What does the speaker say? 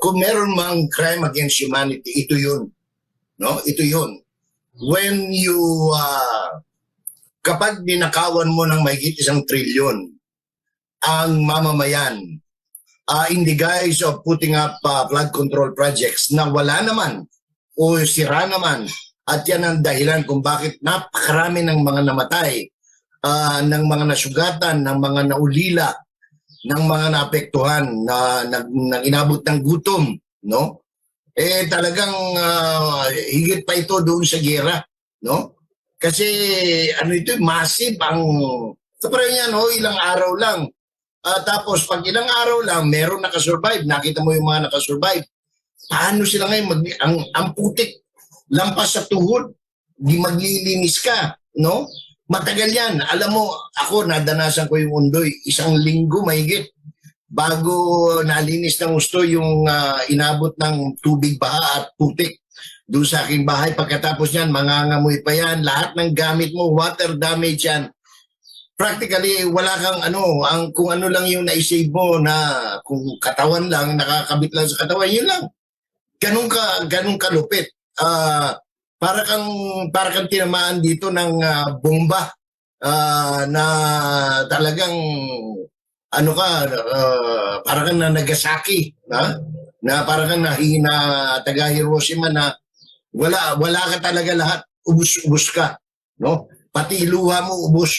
kung meron mang crime against humanity, ito yun. No? Ito yun. When you, uh, kapag ninakawan mo ng mahigit isang trilyon ang mamamayan uh, in the guise of putting up uh, flood control projects na wala naman o sira naman at yan ang dahilan kung bakit napakarami ng mga namatay, ah, ng mga nasugatan, ng mga naulila, ng mga naapektuhan na, na, na inabot ng gutom, no? Eh talagang ah, higit pa ito doon sa gera, no? Kasi ano ito, massive ang sa parang yan, oh, ilang araw lang. Ah, tapos pag ilang araw lang, meron nakasurvive. Nakita mo yung mga nakasurvive. Paano sila ngayon? Mag, ang, ang putik, lampas sa tuhod, di maglilinis ka, no? Matagal yan. Alam mo, ako, nadanasan ko yung undoy. Isang linggo mahigit bago nalinis ng gusto yung ah, inabot ng tubig baha at putik doon sa aking bahay. Pagkatapos yan, mangangamoy pa yan. Lahat ng gamit mo, water damage yan. Practically, wala kang ano, ang, kung ano lang yung naisave mo na kung katawan lang, nakakabit lang sa katawan, yun lang. Ganun ka, ganun kalupit. Ah, para kang para kang tinamaan dito ng ah, bomba ah, na talagang ano ka ah, para kang na Nagasaki na na para kang nahina taga Hiroshima na wala wala ka talaga lahat. Ubus-ubus ka no? Pati luha mo ubus